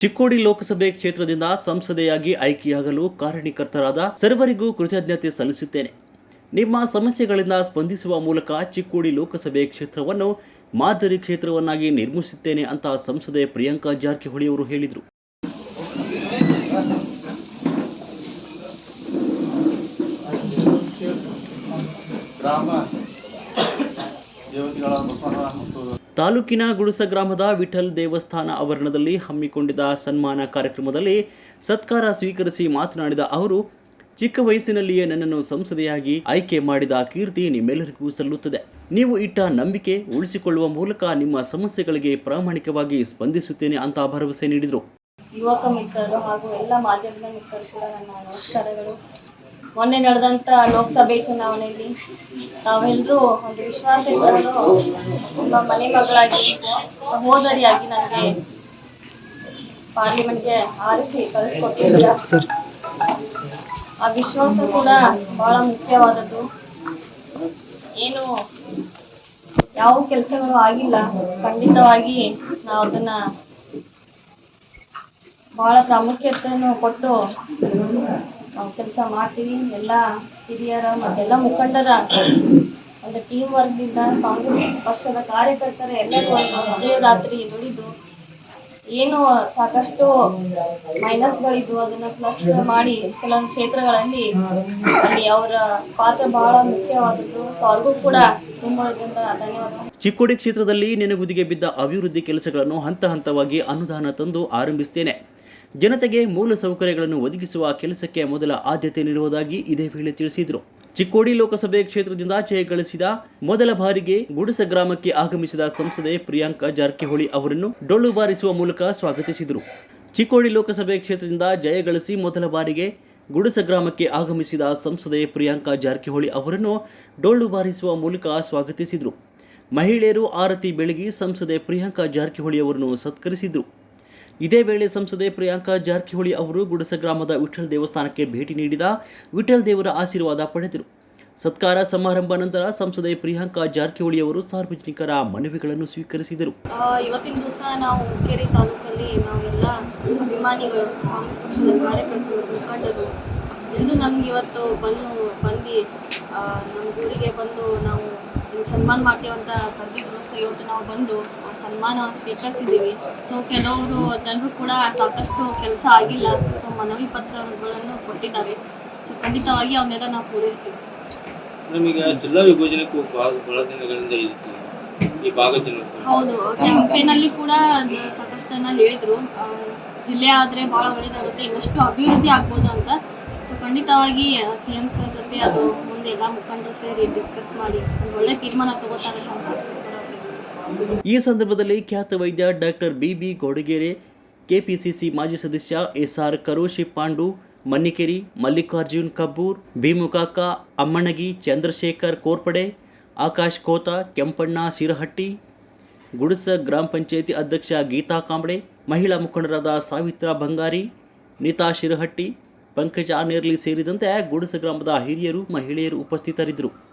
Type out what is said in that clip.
ಚಿಕ್ಕೋಡಿ ಲೋಕಸಭೆ ಕ್ಷೇತ್ರದಿಂದ ಸಂಸದೆಯಾಗಿ ಆಯ್ಕೆಯಾಗಲು ಕಾರಣೀಕರ್ತರಾದ ಸರ್ವರಿಗೂ ಕೃತಜ್ಞತೆ ಸಲ್ಲಿಸುತ್ತೇನೆ. ನಿಮ್ಮ ಸಮಸ್ಯೆಗಳಿಂದ ಸ್ಪಂದಿಸುವ ಮೂಲಕ ಚಿಕ್ಕೋಡಿ ಲೋಕಸಭೆ ಕ್ಷೇತ್ರವನ್ನು ಮಾದರಿ ಕ್ಷೇತ್ರವನ್ನಾಗಿ ನಿರ್ಮಿಸುತ್ತೇನೆ ಅಂತ ಸಂಸದೆ ಪ್ರಿಯಾಂಕಾ ಜಾರಕಿಹೊಳಿ ಅವರು ಹೇಳಿದರು. ಗ್ರಾಮ. ದೇವತೆಗಳ ಬಸವಣ್ಣ ಮತ್ತು ತಾಲೂಕಿನ ಗುಡುಸ ಗ್ರಾಮದ ವಿಠಲ್ ದೇವಸ್ಥಾನ ಆವರಣದಲ್ಲಿ ಹಮ್ಮಿಕೊಂಡಿದ್ದ ಸನ್ಮಾನ ಕಾರ್ಯಕ್ರಮದಲ್ಲಿ ಸತ್ಕಾರ ಸ್ವೀಕರಿಸಿ ಮಾತನಾಡಿದ ಅವರು ಚಿಕ್ಕ ವಯಸ್ಸಿನಲ್ಲಿಯೇ ನನ್ನನ್ನು ಸಂಸದೆಯಾಗಿ ಆಯ್ಕೆ ಮಾಡಿದ ಕೀರ್ತಿ ನಿಮ್ಮೆಲ್ಲರಿಗೂ ಸಲ್ಲುತ್ತದೆ. ನೀವು ಇಟ್ಟ ನಂಬಿಕೆ ಉಳಿಸಿಕೊಳ್ಳುವ ಮೂಲಕ ನಿಮ್ಮ ಸಮಸ್ಯೆಗಳಿಗೆ ಪ್ರಾಮಾಣಿಕವಾಗಿ ಸ್ಪಂದಿಸುತ್ತೇನೆ ಅಂತ ಭರವಸೆ ನೀಡಿದರು. ಯುವಕ ಮಿತ್ರರು ಹಾಗೂ ಎಲ್ಲ ಮಾಧ್ಯಮದ ಮಿತ್ರರು ಕೂಡ ನನ್ನ ನಮಸ್ಕಾರಗಳು. ಮೊನ್ನೆ ನಡೆದಂಥ ಲೋಕಸಭೆ ಚುನಾವಣೆಯಲ್ಲಿ ತಾವೆಲ್ಲರೂ ಒಂದು ವಿಶ್ವಾಸ ಇಟ್ಟರು ಒಬ್ಬ ಮನೆ ಮಗಳಾಗಿ ಸಹೋದರಿಯಾಗಿ ನನಗೆ ಪಾರ್ಲಿಮೆಂಟ್ಗೆ ಆರಿಸಿ ಕಳಿಸ್ಕೊಟ್ಟಿದ್ದೀರಾ ಆ ವಿಶ್ವಾಸ ಕೂಡ ಬಹಳ ಮುಖ್ಯವಾದದ್ದು. ಏನು ಯಾವ ಕೆಲಸಗಳು ಆಗಿಲ್ಲ. ಖಂಡಿತವಾಗಿ ನಾವು ಅದನ್ನ ಬಹಳ ಪ್ರಾಮುಖ್ಯತೆಯನ್ನು ಕೊಟ್ಟು ನಾವು ಕೆಲಸ ಮಾಡ್ತೀವಿ, ಎಲ್ಲ ಹಿರಿಯರ ಮತ್ತೆಲ್ಲ ಮುಖಂಡರ ಒಂದು ಟೀಮ್ ವರ್ಕ್ನಿಂದ ಕಾಂಗ್ರೆಸ್ ಪಕ್ಷದ ಕಾರ್ಯಕರ್ತರ ಎಲ್ಲರೂ ಒಂದು ರಾತ್ರಿ ದುಡಿದು ಏನು ಸಾಕಷ್ಟು ಮೈನಸ್ಗಳಿದ್ದು ಅದನ್ನ ಪ್ಲಸ್ ಮಾಡಿ ಕೆಲವೊಂದು ಕ್ಷೇತ್ರಗಳಲ್ಲಿ ಅಲ್ಲಿ ಅವರ ಪಾತ್ರ ಬಹಳ ಮುಖ್ಯವಾದದ್ದು. ಸೊ ಅವ್ರಿಗೂ ಕೂಡ ತುಂಬ ಧನ್ಯವಾದ. ಚಿಕ್ಕೋಡಿ ಕ್ಷೇತ್ರದಲ್ಲಿ ನೆನಗುದಿಗೆ ಬಿದ್ದ ಅಭಿವೃದ್ಧಿ ಕೆಲಸಗಳನ್ನು ಹಂತ ಹಂತವಾಗಿ ಅನುದಾನ ತಂದು ಆರಂಭಿಸುತ್ತೇನೆ ಜನತೆಗೆ ಮೂಲ ಸೌಕರ್ಯಗಳನ್ನು ಒದಗಿಸುವ ಕೆಲಸಕ್ಕೆ ಮೊದಲ ಆದ್ಯತೆ ನೀಡುವುದಾಗಿ ಇದೇ ವೇಳೆ ತಿಳಿಸಿದರು. ಚಿಕ್ಕೋಡಿ ಲೋಕಸಭೆ ಕ್ಷೇತ್ರದಿಂದ ಜಯ ಗಳಿಸಿದ ಮೊದಲ ಬಾರಿಗೆ ಗುಡಿಸ ಗ್ರಾಮಕ್ಕೆ ಆಗಮಿಸಿದ ಸಂಸದೆ ಪ್ರಿಯಾಂಕಾ ಜಾರಕಿಹೊಳಿ ಅವರನ್ನು ಡೊಳ್ಳು ಬಾರಿಸುವ ಮೂಲಕ ಸ್ವಾಗತಿಸಿದರು. ಚಿಕ್ಕೋಡಿ ಲೋಕಸಭೆ ಕ್ಷೇತ್ರದಿಂದ ಜಯ ಗಳಿಸಿ ಮೊದಲ ಬಾರಿಗೆ ಗುಡಿಸ ಗ್ರಾಮಕ್ಕೆ ಆಗಮಿಸಿದ ಸಂಸದೆ ಪ್ರಿಯಾಂಕಾ ಜಾರಕಿಹೊಳಿ ಅವರನ್ನು ಡೊಳ್ಳು ಬಾರಿಸುವ ಮೂಲಕ ಸ್ವಾಗತಿಸಿದರು. ಮಹಿಳೆಯರು ಆರತಿ ಬೆಳಗಿ ಸಂಸದೆ ಪ್ರಿಯಾಂಕಾ ಜಾರಕಿಹೊಳಿ ಅವರನ್ನು ಸತ್ಕರಿಸಿದರು. ಇದೇ ವೇಳೆ ಸಂಸದೆ ಪ್ರಿಯಾಂಕಾ ಜಾರಕಿಹೊಳಿ ಅವರು ಗುಡಸ ಗ್ರಾಮದ ವಿಠಲ್ ದೇವಸ್ಥಾನಕ್ಕೆ ಭೇಟಿ ನೀಡಿದ ವಿಠಲ್ ದೇವರ ಆಶೀರ್ವಾದ ಪಡೆದರು. ಸತ್ಕಾರ ಸಮಾರಂಭ ನಂತರ ಸಂಸದೆ ಪ್ರಿಯಾಂಕಾ ಜಾರಕಿಹೊಳಿ ಅವರು ಸಾರ್ವಜನಿಕರ ಮನವಿಗಳನ್ನು ಸ್ವೀಕರಿಸಿದರು. ಇವತ್ತಿನ ದಿವಸ ನಾವು ಹುಕ್ಕೇರಿ ತಾಲೂಕಲ್ಲಿ ನಾವೆಲ್ಲ ಅಭಿಮಾನಿಗಳು ಕಾಂಗ್ರೆಸ್ ಪಕ್ಷದ ಕಾರ್ಯಕರ್ತರು ಮುಖಂಡರು ಎಲ್ಲರೂ ನಮ್ಗೆ ಇವತ್ತು ಬಂದು ಬಂದು ಆ, ನಮ್ಮ ಊರಿಗೆ ಬಂದು ನಾವು ಸನ್ಮಾನ ಮಾಡ್ತೀವಂತ ಕರೆದಿದ್ರು ಸೊ ಇವತ್ತು ನಾವು ಬಂದು ಆ ಸನ್ಮಾನ ಸ್ವೀಕರಿಸಿದ್ದೀವಿ. ಸೊ ಕೆಲವರು ಜನರು ಕೂಡ ಸಾಕಷ್ಟು ಕೆಲಸ ಆಗಿಲ್ಲ. ಸೊ ಮನವಿ ಪತ್ರಗಳನ್ನು ಕೊಟ್ಟಿದ್ದಾರೆ. ಸೊ ಖಂಡಿತವಾಗಿ ಅವನ್ನೆಲ್ಲ ನಾವು ಪೂರೈಸ್ತೀವಿ. ನಮಗೆ ಜಿಲ್ಲಾ ವಿಭಜನೆಗೂ ಬಹಳ ದಿನಗಳಿಂದ ಇತ್ತು ಈ ಭಾಗದ ಜನರು ಹೌದು. ಕ್ಯಾಂಪೇನಲ್ಲಿ ಕೂಡ ಸಾಕಷ್ಟು ಜನ ಹೇಳಿದ್ರು. ಆ, ಜಿಲ್ಲೆ ಆದರೆ ಭಾಳ ಒಳ್ಳೇದಾಗುತ್ತೆ ಇನ್ನಷ್ಟು ಅಭಿವೃದ್ಧಿ ಆಗ್ಬೋದು ಅಂತ. ಖಂಡಿತವಾಗಿ ಸಿ ಎಂ ಸರ್ ಜೊತೆ ಅದು ಮುಂದೆ ಎಲ್ಲ ಮುಖಂಡರು ಸೇರಿ ಡಿಸ್ಕಸ್ ಮಾಡಿ, ಒಂದು ಒಳ್ಳೆ ತೀರ್ಮಾನ ತಗೋತಾರೆ ಈ ಸಂದರ್ಭದಲ್ಲಿ ಖ್ಯಾತ ವೈದ್ಯ doctor B B Godagere KPCC ಮಾಜಿ ಸದಸ್ಯ ಎಸ್ ಆರ್ ಕರೋಶಿ ಪಾಂಡು, ಮನ್ನಿಕೇರಿ, ಮಲ್ಲಿಕಾರ್ಜುನ್ ಕಬ್ಬೂರ್, ಭೀಮುಕಾಕ ಅಮ್ಮಣಗಿ ಚಂದ್ರಶೇಖರ್ ಕೋರ್ಪಡೆ, ಆಕಾಶ್ ಕೋತ, ಕೆಂಪಣ್ಣ ಸಿರಹಟ್ಟಿ, ಗುಡಸ ಗ್ರಾಮ ಪಂಚಾಯತಿ ಅಧ್ಯಕ್ಷ ಗೀತಾ ಕಾಂಬಳೆ, ಮಹಿಳಾ ಮುಖಂಡರಾದ ಸಾವಿತ್ರಾ ಬಂಗಾರಿ, ನೀತಾ ಶಿರಹಟ್ಟಿ ಪಂಕಜ ನೇರ್ಲಿ ಸೇರಿದಂತೆ ಗುಡಸ ಗ್ರಾಮದ ಹಿರಿಯರು ಮಹಿಳೆಯರು ಉಪಸ್ಥಿತರಿದ್ದರು.